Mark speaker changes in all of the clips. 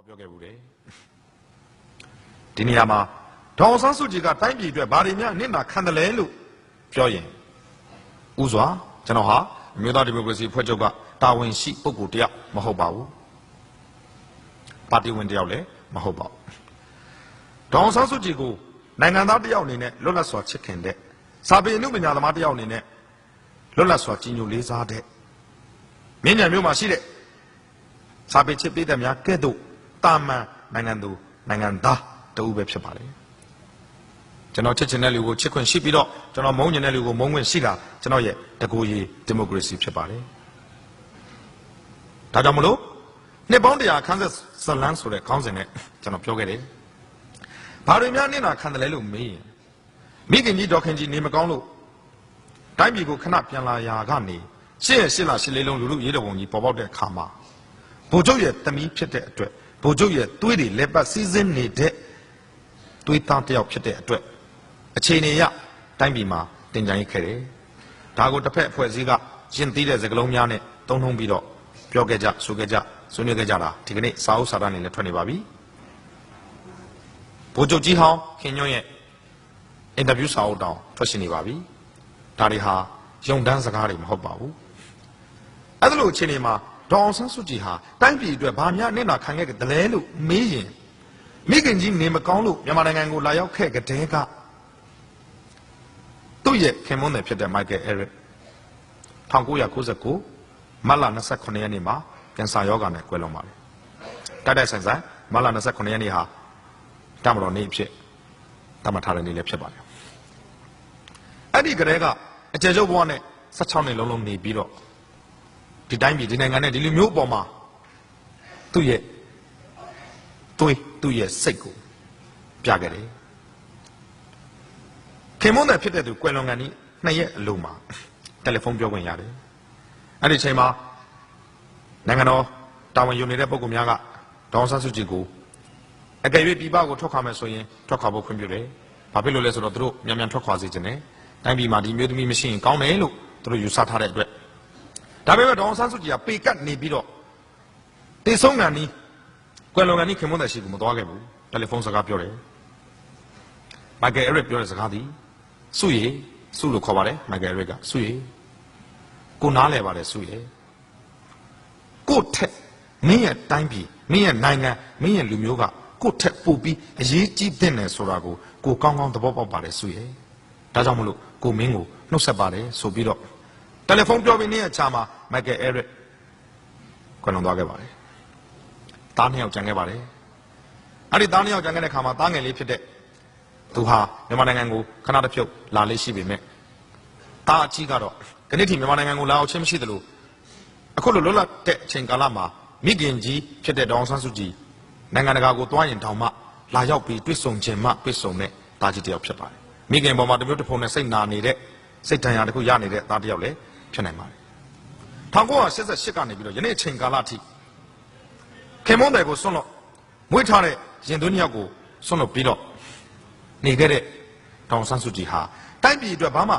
Speaker 1: ဟောပြောခဲ့ဘူးတယ်ဒီနေရာမှာဒေါအောင်ဆန်းစုကြည်ကတိုင်းပြည်အတွက်ဘာတွေများနစ်နာခံတယ်လဲလို့ပြောရင်ဥစွာကျွန်တော်ဟာအမျိုးသားဒီမိုကရေစီဖွဲ့ချုပ်ကတာဝန်ရှိပုဂ္ဂိုလ်တယောက်မဟုတ်ပါဘူးပါတီဝင်တယောက်လည်းမဟုတ်ပါဘူးဒေါအောင်ဆန်းစုကြည်ကိုနိုင်ငံသားတယောက်အနေနဲ့လွတ်လပ်စွာချစ်ခင်တဲ့စာပေအမှုပညာသမားတယောက်အနေနဲ့လွတ်လပ်စွာကြီးညိုလေးစားတဲ့မြင်းညံမျိုးမှာရှိတဲ့စာပေချစ်ပေးတဲ့များကဲ့သို့ တာမန်နိုင်ငံသူနိုင်ငံသားတူပဲဖြစ်ပါလေကျွန်တော်ချစ်ချင်တဲ့လူကိုချစ်ခွင့်ရှိပြီးတော့ကျွန်တော်မုန်းချင်တဲ့လူကိုမုန်းခွင့်ရှိတာကျွန်တော်ရဲ့တကူရီဒီမိုကရေစီဖြစ်ပါလေဒါကြောင့်မလို့နှစ်ပေါင်းတရာခန်းဆက်ဇလန်းဆိုတဲ့ခေါင်းစဉ်နဲ့ကျွန်တော်ပြောခဲ့တယ်ဘာတွေများနင့်နာခံတယ်လဲလို့မေးရင်မိခင်ကြီးဒေါခင်ကြီးနေမကောင်းလို့တိုင်းပြည်ကိုခဏပြန်လာရာကနေရှေ့ရရှေ့လာရှေ့လေးလုံးလူလူရေးတော်ပုံကြီးပေါ်ပေါက်တဲ့အခါမှာဗိုလ်ချုပ်ရဲ့တမီးဖြစ်တဲ့အတွက် ဗိုလ်ချုပ်ရဲ့သွေးတွေလက်ပတ်စီးစင်းနေတဲ့သွေးသားတစ်ယောက်ဖြစ်တဲ့အတွက်အခြေအနေရတိုင်းပြည်မှာတင်ကြိုင်ခဲ့တယ်။ဒါကိုတစ်ဖက်အဖွဲ့အစည်းကရှင်းသိတဲ့စကားလုံးများနဲ့တုံ့နှုံပြီးတော့ပြောခဲ့ကြဆိုခဲ့ကြဆွေးနွေးခဲ့ကြတာဒီကနေ့စာအုပ်စာတမ်းတွေလည်းထွက်နေပါပြီ။ဗိုလ်ချုပ်ကြီးဟောင်းခင်ညွန့်ရဲ့အင်တာဗျူးစာအုပ်တောင်ထွက်ရှိနေပါပြီ။ဒါတွေဟာယုံတန်းစကားတွေမဟုတ်ပါဘူး။အဲ့ဒါလို့အခြေအနေမှာ ဒေါအောင်ဆန်းစုကြည်ဟာတိုင်းပြည်အတွက်ဘာများနစ်နာခံခဲ့ကြတယ်လို့မေးရင်မိခင်ကြီးနေမကောင်းလို့မြန်မာနိုင်ငံကိုလာရောက်ခဲ့ကြတဲ့ကသူ့ရဲ့ခင်မွန်းတယ်ဖြစ်တဲ့မိုက်ကယ်အဲရစ်1999မတ်လ29ရက်နေ့မှာကင်ဆာရောဂါနဲ့ကွယ်လွန်ပါတယ်တိုက်တိုက်ဆိုင်ဆိုင်မတ်လ29ရက်နေ့ဟာတမတော်နေ့အဖြစ်တတ်မှတ်ထားတဲ့နေ့လည်းဖြစ်ပါတယ်အဲ့ဒီကလေးကအကျေကျုပ်ဘဝနဲ့16နှစ်လုံးလုံးနေပြီးတော့ ဒီတိုင်းပြည်ဒီနိုင်ငံနဲ့ဒီလူမျိုးအပေါ်မှာသူ့ရဲ့သွေးသူ့ရဲ့စိတ်ကိုပြခဲ့တယ်ခင်မွန်းတဲ့ဖြစ်တဲ့သူကွယ်လွန်ကန်ဒီနှစ်ရက်အလုံးမှာတယ်လီဖုန်းပြောခွင့်ရတယ်အဲ့ဒီအချိန်မှာနိုင်ငံတော်တာဝန်ယူနေတဲ့ပုဂ္ဂိုလ်များကဒေါအောင်ဆန်းစုကြည်ကိုအကယ်၍ပြည်ပကိုထွက်ခွာမယ်ဆိုရင်ထွက်ခွာဖို့ခွင့်ပြုတယ်ဘာဖြစ်လို့လဲဆိုတော့သူတို့မြန်မြန်ထွက်ခွာစေချင်တယ်တိုင်းပြည်မှာဒီမျိုးသမီးမရှိရင်ကောင်းတယ်လို့သူတို့ယူဆထားတဲ့အတွက် ဒါပေမဲ့ဒေါအောင်ဆန်းစုကြည်ကပေကတ်နေပြီးတော့တေဆုံးကန်နီးကွယ်လွန်ကန်နီးခင်မွန်းတဲ့ရှိကိုမသွားခဲ့ဘူးတယ်လီဖုန်းစကားပြောတယ်မိုက်ကယ်အရစ်ပြောတဲ့စကားသည်စုရည်စုလို့ခေါ်ပါတယ်မိုက်ကယ်အရစ်ကစုရည်ကိုနားလဲပါတယ်စုရည်ကိုထက်မင်းရဲ့တိုင်းပြည်မင်းရဲ့နိုင်ငံမင်းရဲ့လူမျိုးကကိုထက်ပိုပြီးအရေးကြီးတဲ့နယ်ဆိုတာကိုကိုကောင်းကောင်းသဘောပေါက်ပါတယ်စုရည်ဒါကြောင့်မလို့ကိုမင်းကိုနှုတ်ဆက်ပါတယ်ဆိုပြီးတော့ တယ်လီဖုန်းပြောပြီးနေ့အချာမှာမိုက်ကယ်အဲရစ်ခွင့်လွန်သွားခဲ့ပါတယ်။တားနှစ်ယောက်ကြံခဲ့ပါတယ်။အဲ့ဒီတားနှစ်ယောက်ကြံခဲ့တဲ့ခါမှာတားငယ်လေးဖြစ်တဲ့သူဟာမြန်မာနိုင်ငံကိုခဏတစ်ဖြုတ်လာလေးရှိပေမဲ့တားအကြီးကတော့ခဏထိမြန်မာနိုင်ငံကိုလာအောင်ချင်းမရှိသလိုအခုလိုလွတ်လပ်တဲ့အချိန်ကာလမှာမိခင်ကြီးဖြစ်တဲ့ဒေါအောင်ဆန်းစုကြည်နိုင်ငံတကာကိုတွားရင်တောင်မှလာရောက်ပြီးတွေ့ဆုံခြင်းမှတွေ့ဆုံတဲ့တားကြီးတစ်ယောက်ဖြစ်ပါတယ်။မိခင်ပေါ်မှာတစ်မျိုးတစ်ဖုံနဲ့စိတ်နာနေတဲ့စိတ်ဒဏ်ရာတစ်ခုရနေတဲ့သားတစ်ယောက်လည်း ဖြစ်နိုင်ပါတယ်1988ကနေပြီးတော့ယနေ့အချိန်ကာလအထိခင်မွန်းတယ်ကိုဆွန့်လို့မွေးထားတဲ့ရင်သွေးနှစ်ယောက်ကိုဆွန့်လို့ပြီးတော့နေခဲ့တဲ့တောင်ဆန်းစုကြည်ဟာတိုင်းပြည်အတွက်ဘာမှ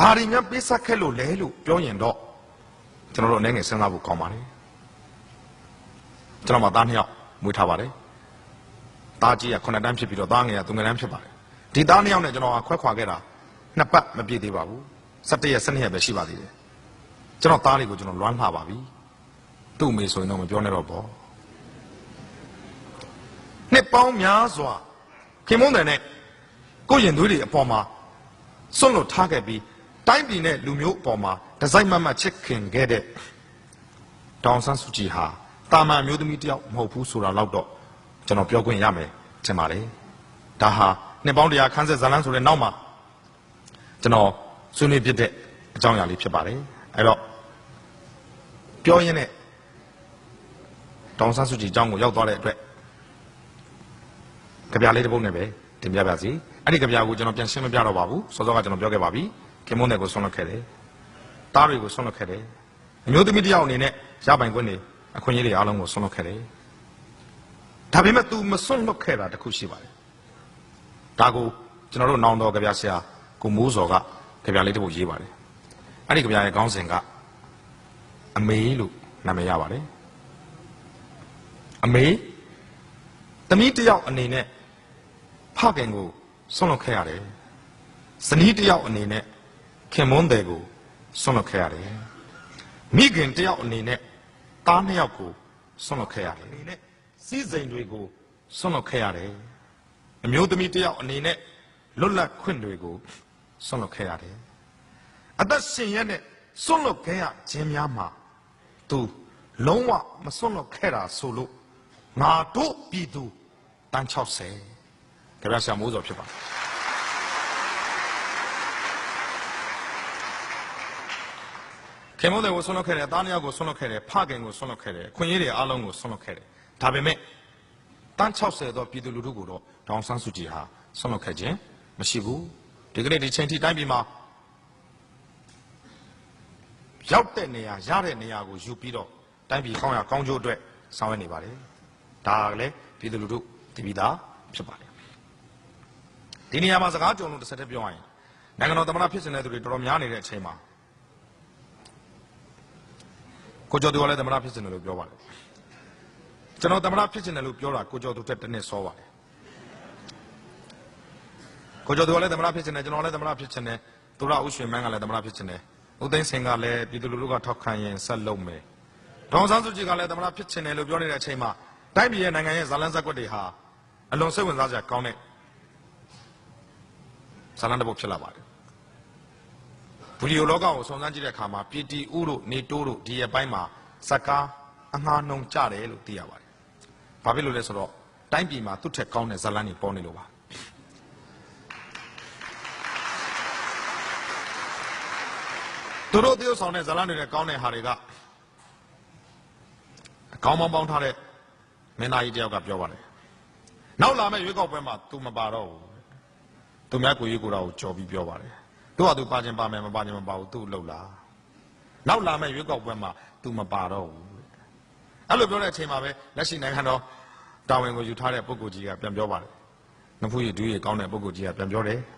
Speaker 1: ဘာတွေများပေးဆက်ခဲ့လို့လဲလို့ပြောရင်တော့ကျွန်တော်တို့အနေငယ်စဉ်းစားဖို့ကောင်းပါတယ်ကျွန်တော်မှသားနှစ်ယောက်မွေးထားပါတယ်သားကြီးက9တန်းဖြစ်ပြီးတော့သားငယ်က3တန်းဖြစ်ပါတယ်ဒီသားနှစ်ယောက်နဲ့ကျွန်တော်ကခွဲခွာခဲ့တာနှစ်ပတ်မပြည့်သေးပါဘူး17ရက်12ရက်ပဲရှိပါသေးတယ် ကျွန်တော်သားလေးကိုကျွန်တော်လွမ်းလှပါပြီသူ့အမေဆိုရင်တော့မပြောနဲ့တော့ပေါ့နှစ်ပေါင်းများစွာခင်မုန်းတယ်နဲ့ကိုယ့်ရင်သွေးတွေအပေါ်မှာစွန့်လွတ်ထားခဲ့ပြီးတိုင်းပြည်နဲ့လူမျိုးအပေါ်မှာဒီဇိုင်းမတ်မတ်ချစ်ခင်ခဲ့တဲ့ဒေါန်ဆန်းစုကြည်ဟာတာမန်မျိုးသမီးတယောက်မဟုတ်ဘူးဆိုတာတော့ကျွန်တော်ပြောခွင့်ရမယ်ထင်ပါတယ်ဒါဟာနှစ်ပေါင်းတရာခန်းဆက်ဇာလန်းဆိုတဲ့နောက်မှာကျွန်တော်ဆွေးနွေးဖြစ်တဲ့အကြောင်းအရာလေးဖြစ်ပါတယ်အဲ့တော့ ပြောရင်းနဲ့ဒေါန်ဆန်းစုကြည်အကြောင်းကိုရောက်သွားတဲ့အတွက်ကြပြလေးတစ်ပုဒ်နဲ့ပဲတင်ပြပါစီအဲ့ဒီကြပြကိုကျွန်တော်ပြန်ရှင်းမပြတော့ပါဘူးစောစောကကျွန်တော်ပြောခဲ့ပါပြီခင်မွန်းတဲ့ကိုဆွန့်လွတ်ခဲ့တယ်တားတွေကိုဆွန့်လွတ်ခဲ့တယ်အမျိုးသမီးတစ်ယောက်အနေနဲ့ရပိုင်ခွင့်တွေအခွင့်အရေးတွေအားလုံးကိုဆွန့်လွတ်ခဲ့တယ်ဒါပေမဲ့ तू မဆွန့်လွတ်ခဲ့တာတစ်ခုရှိပါတယ်ဒါကိုကျွန်တော်တို့နောင်တော်ကြပြဆရာကိုမိုးစော်ကကြပြလေးတစ်ပုဒ်ရေးပါတယ်အဲ့ဒီကြပြရဲ့ခေါင်းစဉ်က အမေလို့နာမည်ရပါတယ်အမေသမီးတစ်ယောက်အနေနဲ့ဖခင်ကိုဆွန့်လွတ်ခဲ့ရတယ်ဇနီးတစ်ယောက်အနေနဲ့ခင်မွန်းတယ်ကိုဆွန့်လွတ်ခဲ့ရတယ်မိခင်တစ်ယောက်အနေနဲ့သားနှစ်ယောက်ကိုဆွန့်လွတ်ခဲ့ရတယ်အနေနဲ့စီးစိမ်တွေကိုဆွန့်လွတ်ခဲ့ရတယ်အမျိုးသမီးတစ်ယောက်အနေနဲ့လွတ်လပ်ခွင့်တွေကိုဆွန့်လွတ်ခဲ့ရတယ်အသက်ရှင်ရက်နဲ့ဆွန့်လွတ်ခဲ့ရခြင်းများမှာ သူလုံးဝမဆွန့်လွတ်ခဲ့တာဆိုလို့ငါတို့ပြည်သူတန်း60ကြပြဆရာမိုးစောဖြစ်ပါတယ်ခင်မုန်းတယ်ကိုဆွန့်လွတ်ခဲ့တယ်သားနှစ်ယောက်ကိုဆွန့်လွတ်ခဲ့တယ်ဖခင်ကိုဆွန့်လွတ်ခဲ့တယ်ခွင့်ရည်တွေအားလုံးကိုဆွန့်လွတ်ခဲ့တယ်ဒါပေမဲ့တန်း60သောပြည်သူလူထုကိုတော့ဒေါအောင်ဆန်းစုကြည်ဟာဆွန့်လွတ်ခဲ့ခြင်းမရှိဘူးဒီကနေ့ဒီချိန်ထိတိုင်းပြည်မှာ ရောက်တဲ့နေရာရတဲ့နေရာကိုယူပြီးတော့တိုင်းပြည်ကောင်းရကောင်းကျိုးအတွက်ဆောင်ရွက်နေပါတယ်ဒါကလည်းပြည်သူလူထုတည်ပြီးသားဖြစ်ပါတယ်ဒီနေရာမှာစကားကြုံလို့တစ်ဆက်တည်းပြောရရင်နိုင်ငံတော်သမ္မတဖြစ်စင်တဲ့သူတွေတော်တော်များနေတဲ့အချိန်မှာကိုကျော်သူကလည်းသမ္မတဖြစ်စင်တယ်လို့ပြောပါတယ်ကျွန်တော်သမ္မတဖြစ်စင်တယ်လို့ပြောတာကိုကျော်သူတက်တစ်နှစ်စောပါတယ်ကိုကျော်သူကလည်းသမ္မတဖြစ်စင်တယ်ကျွန်တော်လည်းသမ္မတဖြစ်စင်တယ်သူရဦးရွှေမန်းကလည်းသမ္မတဖြစ်စင်တယ် ဦးသိန်းစင်ကလည်းပြည်သူလူထုကထောက်ခံရင်ဆက်လုပ်မယ်ဒေါအောင်ဆန်းစုကြည်ကလည်းသမ္မတဖြစ်စင်တယ်လို့ပြောနေတဲ့အချိန်မှာတိုင်းပြည်ရဲ့နိုင်ငံရဲ့ဇာလန်းဇက်ကွက်တွေဟာအလွန်စိတ်ဝင်စားစရာကောင်းတဲ့ဇာလန်းတစ်ပုတ်ဖြစ်လာပါတယ်ဗီဒီယိုလောကကိုစုံစမ်းကြည့်တဲ့အခါမှာပြည်တီဥတို့နေတိုးတို့ဒီရဲ့ပိုင်းမှာဇက်ကားအငှားနှုံကြတယ်လို့သိရပါတယ်။ဘာဖြစ်လို့လဲဆိုတော့တိုင်းပြည်မှာသူ့ထက်ကောင်းတဲ့ဇာလန်းတွေပေါ်နေလို့ပါ။ သူတို့တရုပ်ဆောင်တဲ့ဇာလန်းတွေနဲ့ကောင်းတဲ့ဟာတွေကအကောင်းပေါင်းပေါင်းထားတဲ့မင်းသားကြီးတယောက်ကပြောပါတယ်။နောက်လာမယ့်ရွေးကောက်ပွဲမှာ तू မပါတော့ဘူး။သူများကိုရွေးကိုယ်တော်ကိုကြော်ပြီးပြောပါတယ်။သူကသူပါခြင်းပါမယ်မပါခြင်းမပါဘူးသူ့လှုပ်လား။နောက်လာမယ့်ရွေးကောက်ပွဲမှာ तू မပါတော့ဘူး။အဲ့လိုပြောတဲ့အချိန်မှာပဲလက်ရှိနိုင်ငံတော်တာဝန်ကိုယူထားတဲ့ပုဂ္ဂိုလ်ကြီးကပြန်ပြောပါတယ်။နဖူးရည်ဒူးရည်ကောင်းတဲ့ပုဂ္ဂိုလ်ကြီးကပြန်ပြောတယ်။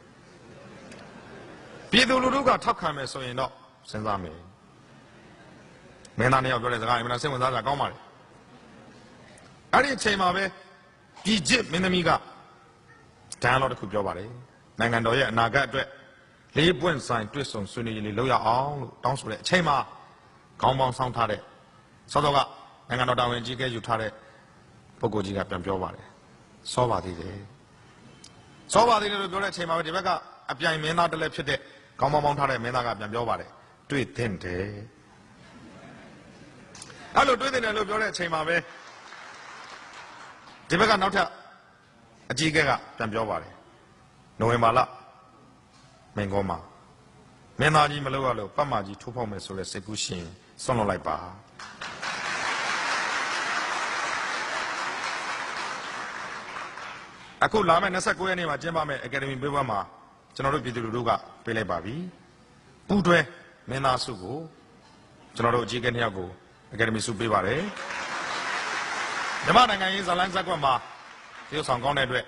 Speaker 1: ပြည်သူလူထုကထောက်ခံမယ်ဆိုရင်တော့ စဉ်းစားမယ်။မင်းသားနှစ်ယောက်ပြောတဲ့စကားအမှန်စိတ်ဝင်စားစရာကောင်းပါလေ။အဲ့ဒီအချိန်မှာပဲပြည်ချစ်မင်းသမီးကဒန်လောတစ်ခုပြောပါတယ်နိုင်ငံတော်ရဲ့အနာဂတ်အတွက်လေးပွင့်ဆိုင်တွစ်ဆုံဆွေးနွေးရေးလေးလုပ်ရအောင်လို့တောင်းဆိုတဲ့အချိန်မှာခေါင်းပေါင်းဆောင်းထားတဲ့စောစောကနိုင်ငံတော်တာဝန်ကြီးကဲယူထားတဲ့ပုဂ္ဂိုလ်ကြီးကပြန်ပြောပါတယ်စောပါသေးတယ်စောပါသေးတယ်လို့ပြောတဲ့အချိန်မှာပဲဒီဘက်ကအပြိုင်မင်းသားတစ်လက်ဖြစ်တဲ့ခေါင်းပေါင်းပေါင်းထားတဲ့မင်းသားကပြန်ပြောပါတယ် တွေ့သင့်တယ်အဲ့လိုတွေ့သင့်တယ်လို့ပြောတဲ့အချိန်မှာပဲဒီဘက်ကနောက်ထပ်အကြီးအကဲကပြန်ပြောပါတယ်နိုဝင်ဘာလမင်္ဂလာမှာမင်းသားကြီးမလုပ်ရလို့ပတ်မကြီးထိုးဖောက်မယ်ဆိုတဲ့စိတ်ကူးရှင်ဆွန့်လွတ်လိုက်ပါအခုလာမယ့်29ရက်နေ့မှာကျင်းပမယ့်အကယ်ဒမီပေးပွဲမှာကျွန်တော်တို့ပြည်သူလူထုကပေးလိုက်ပါပြီပူတွဲ မင်းသားစုကိုကျွန်တော်တို့အကြီးအကဲနှစ်ယောက်ကိုအကယ်ဒမီစုပေးပါတယ်မြန်မာနိုင်ငံရေးဇာလန်းဇက်ကွက်မှာတရုတ်ဆောင်ကောင်းတဲ့အတွက်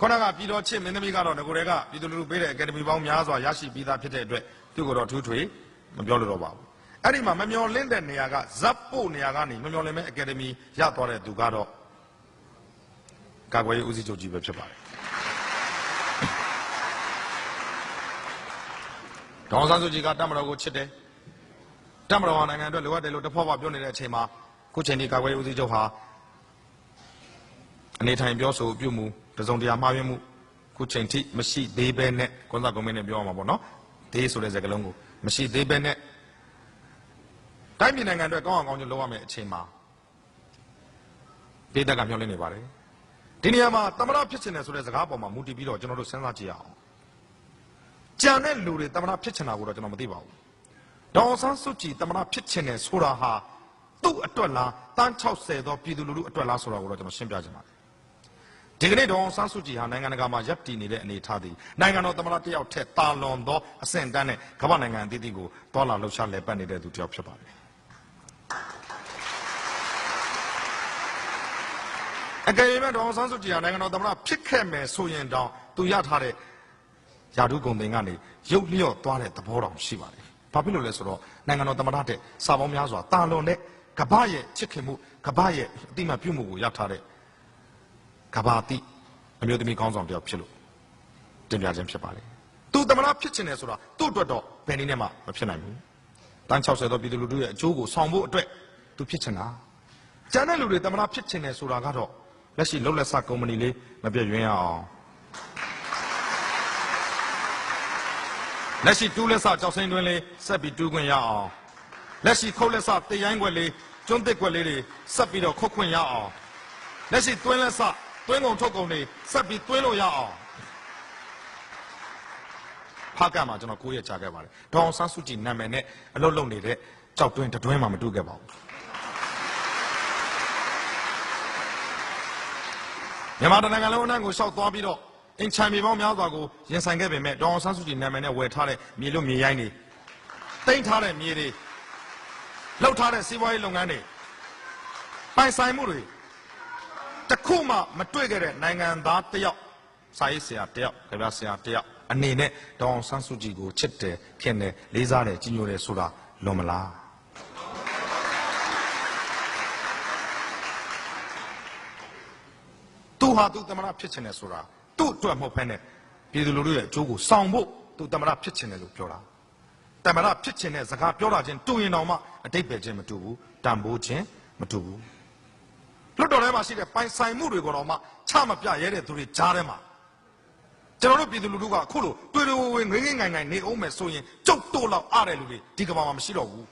Speaker 1: ခေါင်းကပြည်တော်ချစ်မင်းသမီးကတော့ငကိုတွေကပြည်သူလူထုပေးတဲ့အကယ်ဒမီပေါင်းများစွာရရှိပြီးသားဖြစ်တဲ့အတွက်သူ့ကိုတော့ထူးထွေမပြောလို့တော့ပါဘူးအဲ့ဒီမှာမမျော်လင့်တဲ့နေရာကဇက်ပို့နေရာကနေမမျော်လင့်မဲ့အကယ်ဒမီရသွားတဲ့သူကတော့ကာကွယ်ရေးဦးစီးချုပ်ကြီးပဲဖြစ်ပါတယ် ဒေါအောင်ဆန်းစုကြည်ကတမတော်ကိုချစ်တယ်တမတော်ဟာနိုင်ငံအတွက်လိုအပ်တယ်လို့တဖွာဖွာပြောနေတဲ့အချိန်မှာခုချိန်ဒီကာကွယ်ရေးဦးစီးချုပ်ဟာအနေထိုင်ပြောဆိုပြုမှုတစုံတရာမှားယွင်းမှုခုချိန်ထိမရှိသေးပဲနဲ့ကွန်ဆာကွန်မင်းနဲ့ပြောရမှာပေါ့နော်ဒေးဆိုတဲ့စကားလုံးကိုမရှိသေးပဲနဲ့တိုင်းပြည်နိုင်ငံအတွက်ကောင်းအောင်ကောင်းကျိုးလုပ်ရမယ့်အချိန်မှာဒေသကမျှော်လင့်နေပါတယ်ဒီနေရာမှာတမရဖြစ်ချင်တယ်ဆိုတဲ့စကားပေါ်မှာမူတည်ပြီးတော့ကျွန်တော်တို့စဉ်းစားကြည့်ရအောင် ကြံတဲ့လူတွေတမရဖြစ်ချင်တာကိုတော့ကျွန်တော်မသိပါဘူးဒေါအောင်ဆန်းစုကြည်တမရဖြစ်ချင်တယ်ဆိုတာဟာသူ့အတွက်လားတန်း60သောပြည်သူလူထုအတွက်လားဆိုတာကိုတော့ကျွန်တော်ရှင်းပြချင်ပါတယ်ဒီကနေ့တော့ဆန်းစုကြည်ဟာနိုင်ငံတကာမှာရပ်တည်နေတဲ့အနေအထားသည်နိုင်ငံတော်သမ္မတတယောက်ထက်တာလွန်သောအဆင့်တန်းနဲ့ကမ္ဘာနိုင်ငံအသီးသီးကိုတွာလာလှုပ်ရှားလည်ပတ်နေတဲ့သူတယောက်ဖြစ်ပါတယ်အကယ်၍တော့ဆန်းစုကြည်ဟာနိုင်ငံတော်သမ္မတဖြစ်ခဲ့မယ်ဆိုရင်တောင်သူရထားတဲ့ ယာတုဂုံတင်ကနေရုပ်လျော့သွားတဲ့သဘောတောင်ရှိပါတယ်။ဘာဖြစ်လို့လဲဆိုတော့နိုင်ငံတော်သမ္မတတဲ့စာပေါင်းများစွာတာလွန်တဲ့ကမ္ဘာရဲ့ချစ်ခင်မှုကမ္ဘာရဲ့အတိမတ်ပြုမှုကိုရထားတဲ့ကဘာတိအမျိုးသမီးကောင်းဆောင်တယောက်ဖြစ်လို့တင်ပြခြင်းဖြစ်ပါလေသူသမဏဖြစ်ချင်တယ်ဆိုတာသူ့အတွက်တော့ဘယ်နည်းနဲ့မှမဖြစ်နိုင်ဘူးတန်း60သောပြည်သူလူထုရဲ့အကျိုးကိုဆောင်ဖို့အတွက်သူဖြစ်ချင်တာကျန်တဲ့လူတွေသမဏဖြစ်ချင်တယ်ဆိုတာကတော့လက်ရှိလှုပ်လက်စကုမ္ပဏီလေးမပြည့်ရွံ့ရအောင် လက်ရှိတူးလက်စကြောက်စိမ့်တွင်းလေးဆက်ပြီးတူးခွင့်ရအောင်လက်ရှိခုတ်လက်စတေးရိုင်းခွက်လေးကျွန်းသစ်ခွက်လေးတွေဆက်ပြီးတော့ခုတ်ခွင့်ရအောင်လက်ရှိတွင်းလက်စတွင်းကုန်ထုတ်ကုန်တွေဆက်ပြီးတွင်းလို့ရအောင်ဖားကမှာကျွန်တော်ကိုယ့်ရဲ့ချခဲ့ပါတယ်ဒေါအောင်ဆန်းစုကြည်နာမည်နဲ့အလုပ်လုပ်နေတဲ့ကြောက်တွင်းတတွင်းမှမတူခဲ့ပါဘူးမြန်မာတိုင်းနိုင်ငံလုံးအနှံ့ကိုရှောက်သွားပြီးတော့ အင်ချန်မြေပေါင်းများစွာကိုရင်ဆိုင်ခဲ့ပေမဲ့ဒေါအောင်ဆန်းစုကြည်နာမည်နဲ့ဝယ်ထားတဲ့မြေလွတ်မြေရိုင်းတွေတိမ့်ထားတဲ့မြေတွေလှုပ်ထားတဲ့စီးပွားရေးလုပ်ငန်းတွေပိုင်ဆိုင်မှုတွေတစ်ခုမှမတွေ့ခဲ့တဲ့နိုင်ငံသားတစ်ယောက်စာရေးဆရာတယောက်ကြပြဆရာတယောက်အနေနဲ့ဒေါအောင်ဆန်းစုကြည်ကိုချစ်တယ်ခင်တယ်လေးစားတယ်ကြီးညိုတယ်ဆိုတာလွန်မလားသူဟာသူတမနာဖြစ်ချင်တယ်ဆိုတာ သူ့အတွက်မဟုတ်ဖ ೇನೆ ပြည်သူလူထုရဲ့အကျိုးကိုဆောင်ဖို့သူတမနာဖြစ်ချင်တယ်လို့ပြောတာတမနာဖြစ်ချင်တဲ့စကားပြောတာချင်းတူရင်တောင်မှအတိတ်ပဲချင်းမတူဘူးတန်ဖိုးချင်းမတူဘူးလွတ်တော်ထဲမှာရှိတဲ့ပိုင်ဆိုင်မှုတွေကိုတော့မှချမပြရဲတဲ့သူတွေကြားထဲမှာကျွန်တော်တို့ပြည်သူလူထုကအခုလိုတွေ့တွေ့ဝေဝေငွေငွေငိုင်ငိုင်နေအောင်မယ်ဆိုရင်ကြုတ်တိုးလောက်အားတဲ့လူတွေဒီကမ္ဘာမှာမရှိတော့ဘူး